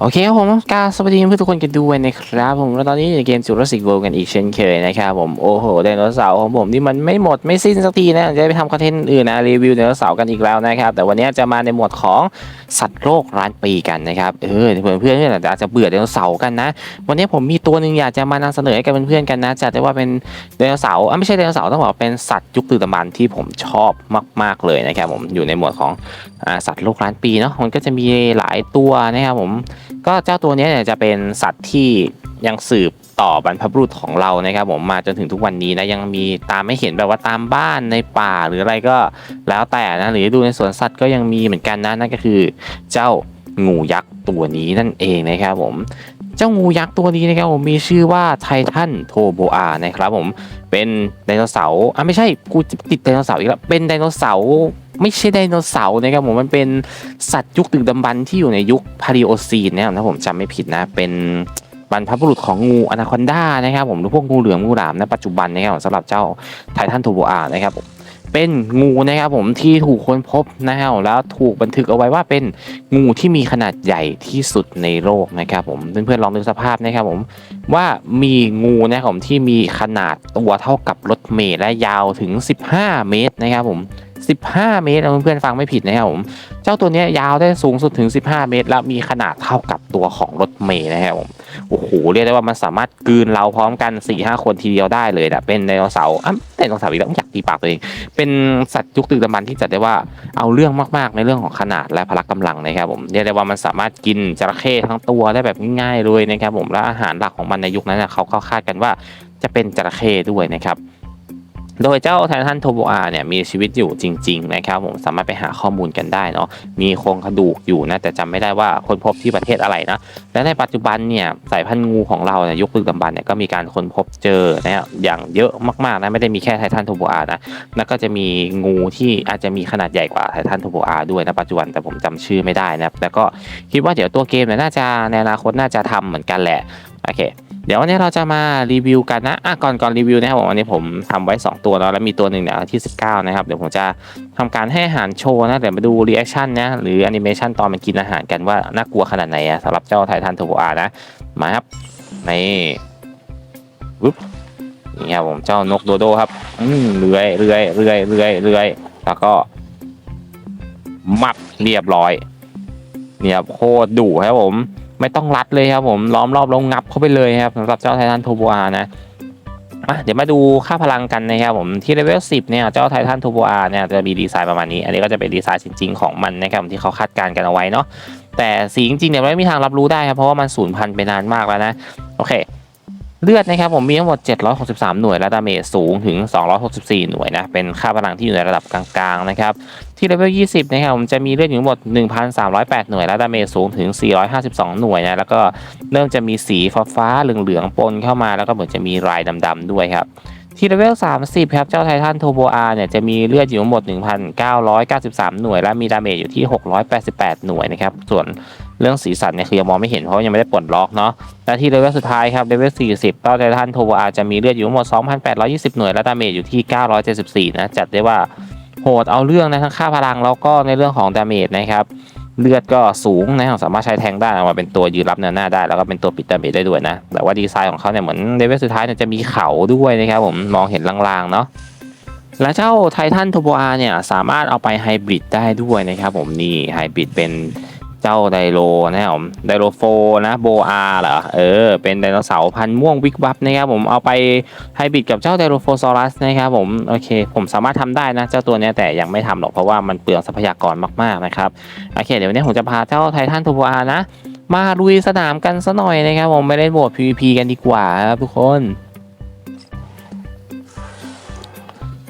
โอเคครับผมกาสวัสดีเพื่อนทุกคนกันด้วยนะครับผมแล้วตอนนี้อยู่ในเกมจูราสสิก World กันอีกเช่นเคยนะครับผมโอ้โหไดโนเสาร์ของผมนี่มันไม่หมดไม่สิ้นสักทีนะจะไปทำคอนเทนต์อื่นนะรีวิวไดโนเสาร์กันอีกแล้วนะครับแต่วันนี้จะมาในหมวดของสัตว์โลกล้านปีกันนะครับเออเพื่อนเพื่อนอาจจะเบื่อไดโนเสาร์กันนะ วันนี้ผมมีตัวหนึ่งอยากจะมานำเสนอให้กับเพื่อนๆกันนะจัดได้ว่าเป็นไดโนเสาร์อะไม่ใช่ไดโนเสาร์ต้องบอกเป็นสัตว์ยุคดึกดำบรรพ์ที่ผมชอบมาก ๆเลยนะครับผมอยู่ในหมวดของสัตว์โลกล้านปีเนาะมันก็จะมีหลายตัวนะครับผม ก็เจ้าตัวนี้เนี่ยจะเป็นสัตว์ที่ยังสืบต่อบรรพบุรุษของเรานะครับผมมาจนถึงทุกวันนี้นะยังมีตามไม่เห็นแบบว่าตามบ้านในป่าหรืออะไรก็แล้วแต่นะหรือดูในสวนสัตว์ก็ยังมีเหมือนกันนะนั่นก็คือเจ้างูยักษ์ตัวนี้นั่นเองนะครับผม เจ้างูยักษ์ตัวนี้นะครับผมมีชื่อว่าไททันโทโบอานะครับผมเป็นไดโนเสาร์อะไม่ใช่กูติดไดโนเสาร์อีกแล้วเป็นไดโนเสาร์ไม่ใช่ไดโนเสาร์นะครับผมมันเป็นสัตว์ยุคดึกดำบรรที่อยู่ในยุคพาริโอซีนนะครับถ้าผมจำไม่ผิดนะเป็นบรรพบุรุษของงูอนาคอนดานะครับผมหรือพวกงูเหลือมงูหลามในปัจจุบันนะครับผมสำหรับเจ้าไททันโทโบอานะครับผม เป็นงูนะครับผมที่ถูกค้นพบนะครับแล้วถูกบันทึกเอาไว้ว่าเป็นงูที่มีขนาดใหญ่ที่สุดในโลกนะครับผมเพื่อนๆลองดูสภาพนะครับผมว่ามีงูนะครับผมที่มีขนาดตัวเท่ากับรถเมล์และยาวถึง 15 เมตรนะครับผม 15 เมตรเพื่อนๆฟังไม่ผิดนะครับผม เจ้าตัวนี้ยาวได้สูงสุดถึง 15 เมตร แล้วมีขนาดเท่ากับตัวของรถเมล์นะครับผมโอ้โหเรียกได้ว่ามันสามารถกืนเราพร้อมกัน4-5คนทีเดียวได้เลยนะเป็นไดโนเสาร์อะไดโนเสาร์อีกแล้วอยากตีปากตัวเอง เป็นสัตว์ยุคตึกดำบรรที่จัดได้ว่าเอาเรื่องมากๆในเรื่องของขนาดและพละกำลังนะครับผมเรียกได้ว่ามันสามารถกินจระเข้ทั้งตัวได้แบบง่ายๆเลยนะครับผมและอาหารหลักของมันในยุคนั้นนะเขาก็คาดกันว่าจะเป็นจระเข้ด้วยนะครับ โดยเจ้าไททันโทโบอาเนี่ยมีชีวิตอยู่จริง ๆ นะครับผมสามารถไปหาข้อมูลกันได้เนาะมีโครงกระดูกอยู่นะแต่จำไม่ได้ว่าค้นพบที่ประเทศอะไรนะและในปัจจุบันเนี่ยสายพันธุ์งูของเราเนี่ยยุคดึกดำบรรพ์เนี่ยก็มีการค้นพบเจอนะอย่างเยอะมากๆนะไม่ได้มีแค่ไททันโทโบอานะแล้วก็จะมีงูที่อาจจะมีขนาดใหญ่กว่าไททันโทโบอาด้วยนะปัจจุบันแต่ผมจำชื่อไม่ได้นะแล้วก็คิดว่าเดี๋ยวตัวเกมเนี่ยน่าจะในอนาคตน่าจะทำเหมือนกันแหละโอเค เดี๋ยววันนี้เราจะมารีวิวกันนะอะก่อนก่อนรีวิวนะครับผมวันนี้ผมทำไว้ 2 ตัวแล้วแล้วมีตัวหนึ่งเนี่ยที่ 19 นะครับ เดี๋ยวผมจะทำการให้อาหารโชว์นะเดี๋ยวมาดูรีแอคชั่นนะหรือแอนิเมชันตอนมันกินอาหารกันว่าน่ากลัวขนาดไหนอะสำหรับเจ้าไททันโทโบอานะมาครับนี่ปุ๊บนี่ครับผมเจ้านกโดโดครับอืมเลื้อยเลื้อยเลื้อยเลื้อยเลื้อยแล้วก็มับเรียบร้อยเนี่ยโคตรดุครับผม ไม่ต้องรัดเลยครับผมล้อมรอบแล้วงับเข้าไปเลยครับสำหรับเจ้าไททันทูบัวนะเดี๋ยวมาดูค่าพลังกันนะครับผมที่เลเวล10เนี่ยเจ้าไททันทูบัวเนี่ยจะมีดีไซน์ประมาณนี้ อันนี้ก็จะเป็นดีไซน์จริง ๆ ของมันนะครับที่เขาคาดการณ์กันเอาไว้เนาะแต่สีจริงๆเนี่ยไม่มีทางรับรู้ได้ครับเพราะว่ามันสูญพันธุ์ไปนานมากแล้วนะโอเค เลือดนะครับผมมีทั้งหมด 763 หน่วยและดาเมจสูงถึง 264 หน่วยนะ เป็นค่าพลังที่อยู่ในระดับกลางๆนะครับ ที่เลเวล 20 นะครับผมจะมีเลือดอยู่ทั้งหมด 1,308 หน่วยและดาเมจสูงถึง 452 หน่วยนะ แล้วก็เริ่มจะมีสีฟ้าๆเหลืองๆปนเข้ามา แล้วก็เหมือนจะมีลายดำๆด้วยครับที่เลเวล 30 ครับ เจ้าไททันโทโบอาเนี่ยจะมีเลือดอยู่ทั้งหมด 1,993 หน่วย และมีดาเมจอยู่ที่ 688 หน่วยนะครับ ส่วน เรื่องสีสันเนี่ยคือยังมองไม่เห็นเพราะยังไม่ได้ปลดล็อกเนาะและที่เลเวลสุดท้ายครับเลเวล 40เจ้าไททันโทโบอาจะมีเลือดอยู่ทั้งหมด 2,820 หน่วยและดาเมจอยู่ที่ 974 นะจัดได้ว่าโหดเอาเรื่องนะทั้งค่าพลังแล้วก็ในเรื่องของดาเมจนะครับเลือดก็สูงนะสามารถใช้แทงได้ออกมาเป็นตัวยืนรับเนินหน้าได้ แล้วก็เป็นตัวปิดดาเมจได้ด้วยนะ แต่ว่าดีไซน์ของเขาเนี่ยเหมือนเลเวลสุดท้ายเนี่ยจะมีเขาด้วยนะครับผมมองเห็นลางๆเนาะและเจ้าไททันโทโบอาเนี่ยสามารถเอาไปไฮบริดได้ด้วยนะครับผมนี่ไฮบริดเป็น เจ้าไดโลนะครับผมไดโลโฟนะโบอาเหรอเออเป็นไดโนเสาร์พันธุ์ม่วงวิกวับนะครับผมเอาไปไฮบริดกับเจ้าไดโรโฟซอรัสนะครับผมโอเค ผมสามารถทำได้นะเจ้าตัวเนี้ยแต่ยังไม่ทำหรอกเพราะว่ามันเปลืองทรัพยากรมากๆนะครับโอเคเดี๋ยววันนี้ผมจะพาเจ้าไททันทูบอานะ มาลุยสนามกันซะหน่อยนะครับผมไม่ได้โหมด PVP กันดีกว่าครับทุกคน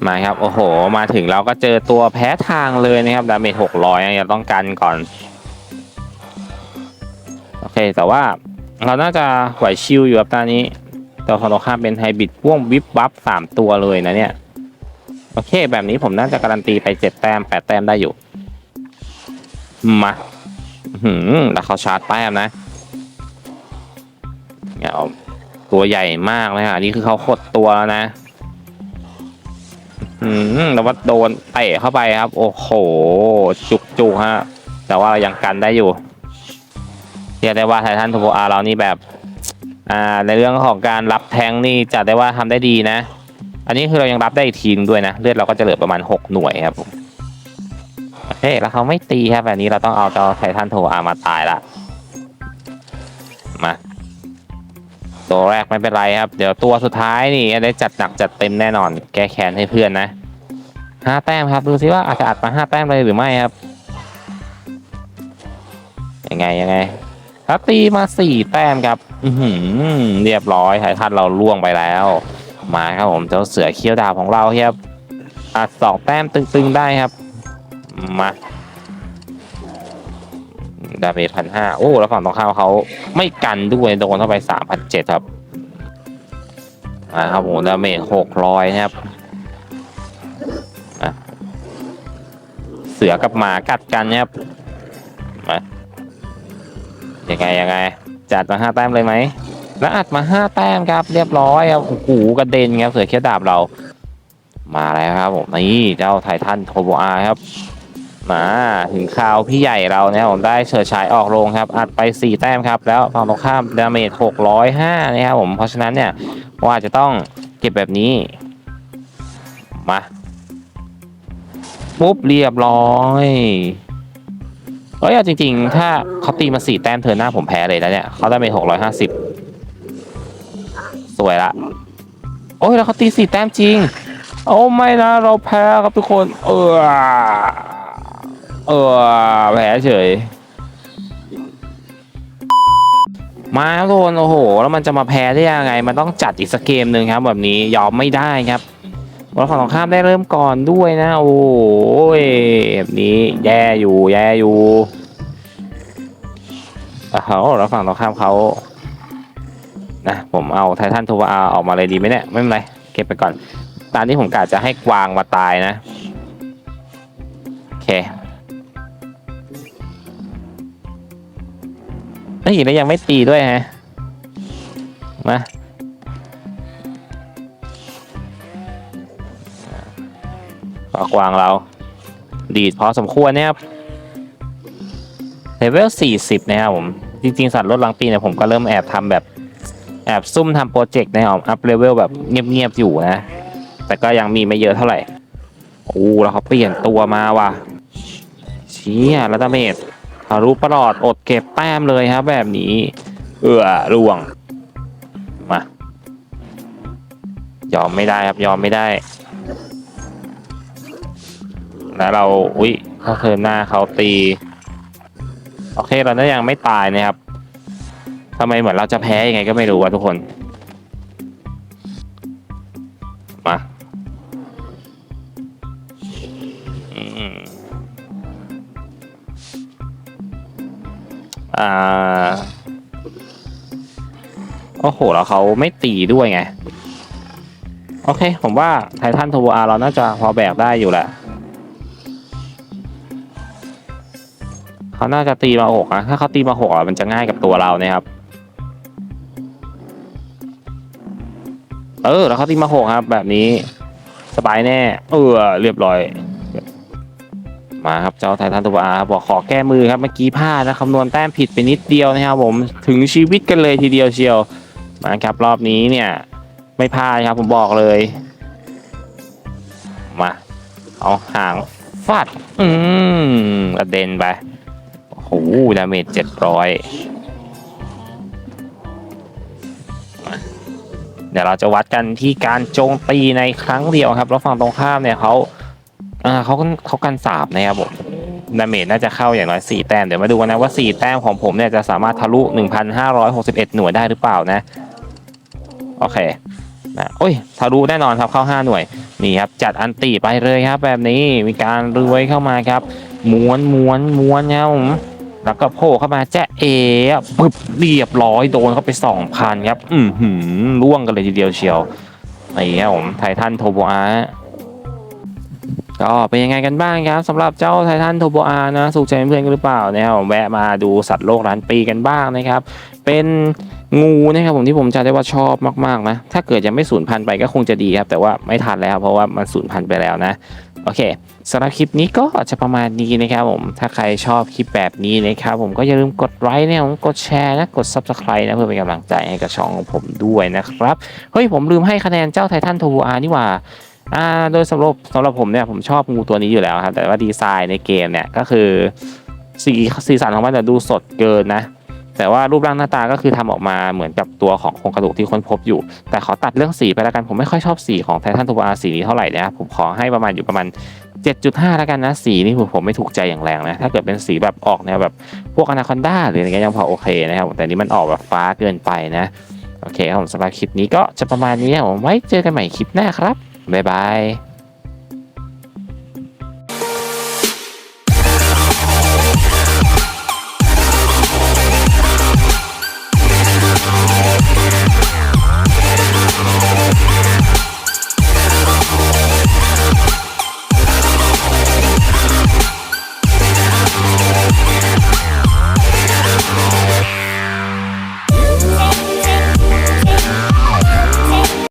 มาครับ โอ้โห มาถึงเราก็เจอตัวแพ้ทางเลยนะครับ ดาเมจ600ยังต้องกันก่อน อเค แต่ว่าเราน่าจะไหวชิลอยู่ครับตอนนี้ตัวของตรงข้ามเป็นไฮบริดพ่วงวิบวับสามตัวเลยนะเนี่ย โอเค แบบนี้ผมน่าจะการันตีไปเจ็ดแต้มแปดแต้มได้อยู่ มาหืมแล้วเขาชาร์จแต้มนะเนี่ยตัวใหญ่มากเลยอะนนี้คือเขาขดตัวแล้วนะอืมแต่ว่าโดนเตะเข้าไปครับ โอ้โห จุกจุกฮะ แต่ว่าเรายังกันได้อยู่ เรียกได้ว่าไททันทูโบอาเรานี่แบบอ่าในเรื่องของการรับแทงนี่จัดได้ว่าทำได้ดีนะ อันนี้คือเรายังรับได้อีกทีนึงด้วยนะ เลือดเราก็จะเหลือประมาณ 6 หน่วยครับผมโอเคแล้วเขาไม่ตีครับแบบนี้เราต้องเอาเจ้าไททันทูโบอามาตายละมาตัวแรกไม่เป็นไรครับ เดี๋ยวตัวสุดท้ายนี่ได้จัดหนักจัดเต็มแน่นอน แก้แค้นให้เพื่อนนะห้าแต้มครับ ดูซิว่าอาจจะอัดมาห้าแต้มเลยหรือไม่ครับ ยังไงยังไง ครับตีมาสี่แต้มครับ อืเรียบร้อยไททันเราล่วงไปแล้ว มาครับผมเจ้าเสือเขี้ยวดาบของเราครับอัดสองแต้มตึงๆได้ครับ มาดาเมจพันห้าโอ้แล้วฝั่งตรงข้ามเขาไม่กันด้วยโดนเข้าไปสามพันเจ็ดครับมาครับผมดาเมจหกร้อยนะครับเสือกับหมากัดกันนะครับ ยังไงยังไง จัดมาห้าแต้มเลยไหมแล้วอัดมาห้าแต้มครับ เรียบร้อยครับโอ้โหกระเด็นครับเสือเขี้ยดาบเรา มาแล้วครับผมนี่เจ้าไททันโทโบอาครับมาถึงคราวพี่ใหญ่เราเนี่ยผมได้เฉิดฉายออกโรงครับ อัดไป 4 แต้มครับ แล้วฝั่งตรงข้ามดาเมจ605นะครับผมเพราะฉะนั้นเนี่ยว่าจะต้องเก็บแบบนี้ มา ปุ๊บเรียบร้อย เอ้ยเอาจริงๆ ถ้าเขาตีมา4แต้มเธอหน้าผมแพ้เลยแล้วเนี่ยเขาได้เมจ650สวยละ โอ้ยแล้วเขาตี4แต้มจริง โอ้ไม่นะเราแพ้ครับทุกคน เออเออแพ้เฉย มาครับทุกคนโอ้โห แล้วมันจะมาแพ้ได้ยังไง มันต้องจัดอีกสักเกมหนึ่งครับ แบบนี้ยอมไม่ได้ครับ แล้วฝั่งตรงข้ามได้เริ่มก่อนด้วยนะ โอ้ยแบบนี้แย่อยู่แย่อยู่เขาแล้วฝั่งตรงข้ามเขานะผมเอาไททันโทวาออกมาเลยดีไหมเนี่ยไม่เป็นไรเก็บไปก่อนตามที่ผมกะจะให้กวางมาตายนะโอเคเฮ้ยแล้วยังไม่ตีด้วยฮะมา กวางเรา ดีดพอสมควรนะครับเลเวล40 นะครับผม จริง ๆ สัตว์ลดลังปีเนี่ยผมก็เริ่มแอบทำแบบ แอบซุ่มทำโปรเจกต์นะครับอัพเลเวลแบบเงียบ ๆ อยู่นะ แต่ก็ยังมีไม่เยอะเท่าไหร่โอ้แล้วเขาเปลี่ยนตัวมาว่ะเชี่ยแล้วดาเมจทารุประหลอดอดเก็บแต้มเลยครับ แบบนี้ เอือร่วงมายอมไม่ได้ครับยอมไม่ได้ แล้วเราอุ้ยถ้าเทิร์นหน้าเขาตี โอเคเราเนี่ยยังไม่ตายนะครับทำไมเหมือนเราจะแพ้ยังไงก็ไม่รู้ว่ะทุกคน มาอ่าโอ้โหแล้วเขาไม่ตีด้วยไง โอเค ผมว่าไททันทโบอาร์เราน่าจะพอแบกได้อยู่แหละ เขาน่าจะตีมาหกนะถ้าเขาตีมาหกอะมันจะง่ายกับตัวเรานะครับ เออ แล้วเขาตีมาหกครับ แบบนี้ สบายแน่ เออ เรียบร้อย มาครับเจ้าไททันตัวอาบอกขอแก้มือครับเมื่อกี้พลาดนะคำนวณแต้มผิดไปนิดเดียวนะครับผมถึงชีวิตกันเลยทีเดียวเชียวมาครับรอบนี้เนี่ย ไม่พลาดครับผมบอกเลย มา เอาหางฟาดอืมกระเด็นไป โอ้โหดาเมจเจ็ดร้อยเดี๋ยวเราจะวัดกันที่การโจมตีในครั้งเดียวครับ แล้วฝั่งตรงข้ามเนี่ยเขาอ่าเขาเขากันสาบนะครับผมดาเมจน่าจะเข้าอย่างน้อย4แต้มเดี๋ยวมาดูกันนะว่า 4 แต้มของผมเนี่ยจะสามารถทะลุ 1,561 หน่วยได้หรือเปล่านะ โอเคนะโอ้ยทะลุแน่นอนครับเข้า 5 หน่วยนี่ครับจัดอันติไปเลยครับ แบบนี้มีการรวยเข้ามาครับม้วนม้วนม้วนครับผม แล้วก็โผล่เข้ามาแจ๊ะเอปึ๊บเรียบร้อยโดนเข้าไป2,000ครับ อือหือล่วงกันเลยทีเดียวเชียวนี่ครับผมไททันโทโบอาก็เป็นยังไงกันบ้างครับสำหรับเจ้าไททันโทโบอานะสุขใจเพื่อนกันหรือเปล่านะครับผมแวะมาดูสัตว์โลกร้านปีกันบ้างนะครับ เป็นงูนะครับผมที่ผมจะได้ว่าชอบมากๆนะ ถ้าเกิดยังไม่สูญพันธุ์ไปก็คงจะดีครับ แต่ว่าไม่ทันแล้วเพราะว่ามันสูญพันธุ์ไปแล้วนะ โอเคสำหรับคลิปนี้ก็อาจจะประมาณนี้นะครับผม ถ้าใครชอบคลิปแบบนี้นะครับผมก็อย่าลืมกดไลค์นะผมกดแชร์นะกด Subscribe นะเพื่อเป็นกำลังใจให้กับช่องของผมด้วยนะครับ เฮ้ยผมลืมให้คะแนนเจ้าไททันโทบูอานี่ว่าอ่าโดยสำหรับสำหรับผมเนี่ยผมชอบงูตัวนี้อยู่แล้วครับแต่ว่าดีไซน์ในเกมเนี่ยก็คือสีสีสันของมันจะดูสดเกินนะ แต่ว่ารูปร่างหน้าตาก็คือทำออกมาเหมือนกับตัวของโครงกระดูกที่ค้นพบอยู่ แต่ขอตัดเรื่องสีไปแล้วกันผมไม่ค่อยชอบสีของไททันทูอาสีนี้เท่าไหร่นะผมขอให้ประมาณอยู่ประมาณ 7.5 แล้วกันนะสีนี่ผมไม่ถูกใจอย่างแรงนะ ถ้าเกิดเป็นสีแบบออกแนวแบบพวกอนาคอนด้าหรืออะไรเงี้ยยังพอโอเคนะครับแต่นี้มันออกแบบฟ้าเกินไปนะโอเคครับผมสำหรับคลิปนี้ก็จะประมาณนี้ผมไว้เจอกันใหม่คลิปหน้าครับบ๊ายบาย